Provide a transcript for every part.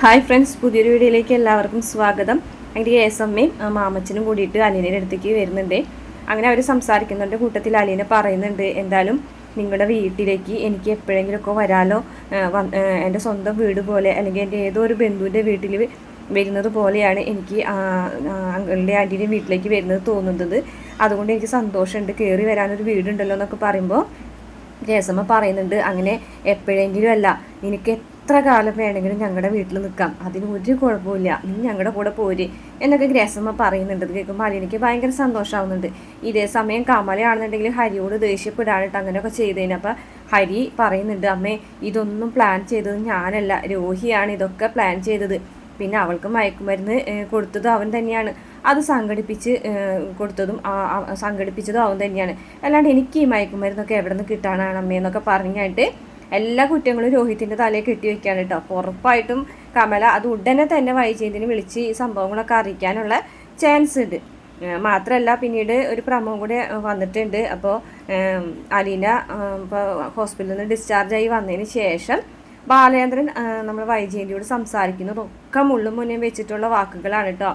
Hi friends പുതിയൊരു വീഡിയോയിലേക്ക് എല്ലാവർക്കും സ്വാഗതം. അമ്മയും ആ, മാമച്ചനും കൂടിയിട്ട് അലീനയുടെ അടുത്തേക്ക് വരുന്നുണ്ട്. അങ്ങനെ അവർ സംസാരിക്കുന്നുണ്ട് കൂട്ടത്തിൽ അലീന പറയുന്നുണ്ട് എന്തായാലും നിങ്ങളുടെ വീട്ടിലേക്ക് എനിക്ക് എപ്പോഴെങ്കിലുമൊക്കെ വരാലോ? എന്റെ സ്വന്തം വീട് പോലെ അല്ലെങ്കിൽ എന്റെ ഏതോ ഒരു ബന്ധുവിന്റെ വീട്ടിൽ വരുന്നത് പോലെയാണ് എനിക്ക് അങ്കളുടെ ആന്റീന്റെ വീട്ടിലേക്ക് വരുന്നത് തോന്നുന്നത്. അതുകൊണ്ട് എനിക്ക് സന്തോഷമുണ്ട് കയറി വരാനൊരു വീടുണ്ടല്ലോ എന്നൊക്കെ പറയുമ്പോൾ രേസമ്മ പറയുന്നുണ്ട് അങ്ങനെ എപ്പോഴെങ്കിലും അല്ല നിനക്ക് എത്ര കാലം വേണമെങ്കിലും ഞങ്ങളുടെ വീട്ടിൽ നിൽക്കാം അതിന് ഒരു കുഴപ്പമില്ല നീ ഞങ്ങളുടെ കൂടെ പോര് എന്നൊക്കെ ഗ്രേസമ്മ പറയുന്നുണ്ട്. അത് കേൾക്കുമ്പോൾ അലിനിക്ക് ഭയങ്കര സന്തോഷമാവുന്നുണ്ട് ഇതേ സമയം കമലയാണെന്നുണ്ടെങ്കിൽ ഹരിയോട് ദേഷ്യപ്പെടാനിട്ട് അങ്ങനെയൊക്കെ ചെയ്തതിന് അപ്പം ഹരി പറയുന്നുണ്ട് അമ്മേ ഇതൊന്നും പ്ലാൻ ചെയ്തത് ഞാനല്ല. രോഹിയാണ് ഇതൊക്കെ പ്ലാൻ ചെയ്തത്. പിന്നെ അവൾക്ക് മയക്കുമരുന്ന് കൊടുത്തതും അവൻ തന്നെയാണ്. അത് സംഘടിപ്പിച്ച് കൊടുത്തതും സംഘടിപ്പിച്ചതും അവൻ തന്നെയാണ്. അല്ലാണ്ട് എനിക്ക് ഈ മയക്കുമരുന്നൊക്കെ എവിടെ നിന്ന് കിട്ടാനാണ് അമ്മയെന്നൊക്കെ പറഞ്ഞായിട്ട് എല്ലാ കുറ്റങ്ങളും രോഹിത്തിന്റെ തലയിൽ കെട്ടി വെക്കുകയാണ് കേട്ടോ. അപ്പോൾ ഉറപ്പായിട്ടും കമല അത് ഉടനെ തന്നെ വൈജയന്തിനെ വിളിച്ച് ഈ സംഭവങ്ങളൊക്കെ അറിയിക്കാനുള്ള ചാൻസ് ഉണ്ട്. മാത്രമല്ല പിന്നീട് ഒരു പ്രമോ കൂടെ വന്നിട്ടുണ്ട്. അപ്പോൾ അലീന ഇപ്പോൾ ഹോസ്പിറ്റലിൽ നിന്ന് ഡിസ്ചാർജ് ആയി വന്നതിന് ശേഷം ബാലേന്ദ്രൻ നമ്മൾ വൈജയന്തിയോട് സംസാരിക്കുന്നതൊക്കെ മുള്ളും മുന്നേ വെച്ചിട്ടുള്ള വാക്കുകളാണ് കേട്ടോ.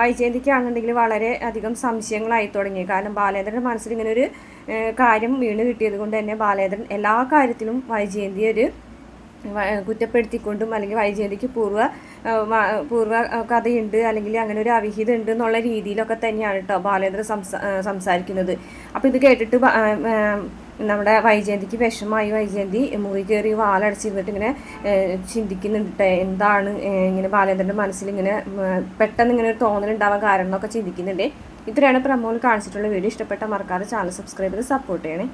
വൈജയന്തിക്കാണെന്നുണ്ടെങ്കിൽ വളരെ അധികം സംശയങ്ങളായി തുടങ്ങി. കാരണം ബാലേന്ദ്രന്റെ മനസ്സിൽ ഇങ്ങനെ ഒരു കാര്യം വീണ് കിട്ടിയത് കൊണ്ട് തന്നെ ബാലേന്ദ്രൻ എല്ലാ കാര്യത്തിലും വൈജയന്തി ഒരു കുറ്റപ്പെടുത്തിക്കൊണ്ടും അല്ലെങ്കിൽ വൈജയന്തിക്ക് പൂർവ പൂർവ കഥയുണ്ട് അല്ലെങ്കിൽ അങ്ങനെ ഒരു അവിഹിതം ഉണ്ട് എന്നുള്ള രീതിയിലൊക്കെ തന്നെയാണ് കേട്ടോ ബാലേന്ദ്രൻ സംസാ സംസാരിക്കുന്നത്. അപ്പോൾ ഇത് കേട്ടിട്ട് നമ്മുടെ വൈജയന്തിക്ക് വിഷമായി വൈജയന്തി മുറി കയറി വാലടച്ചിരുന്നിട്ട് ഇങ്ങനെ ചിന്തിക്കുന്നുണ്ട് എന്താണ് ഇങ്ങനെ ബാലേന്ദ്രന്റെ മനസ്സിൽ ഇങ്ങനെ പെട്ടെന്ന് ഇങ്ങനെ ഒരു തോന്നലുണ്ടാവാൻ കാരണം ചിന്തിക്കുന്നുണ്ട്. ഇത്രയാണ് പ്രമോൽ കാണിച്ചിട്ടുള്ള വീഡിയോ. ഇഷ്ടപ്പെട്ട മറക്കാതെ ചാനൽ സബ്സ്ക്രൈബ് ചെയ്ത് സപ്പോർട്ട് ചെയ്യണേ.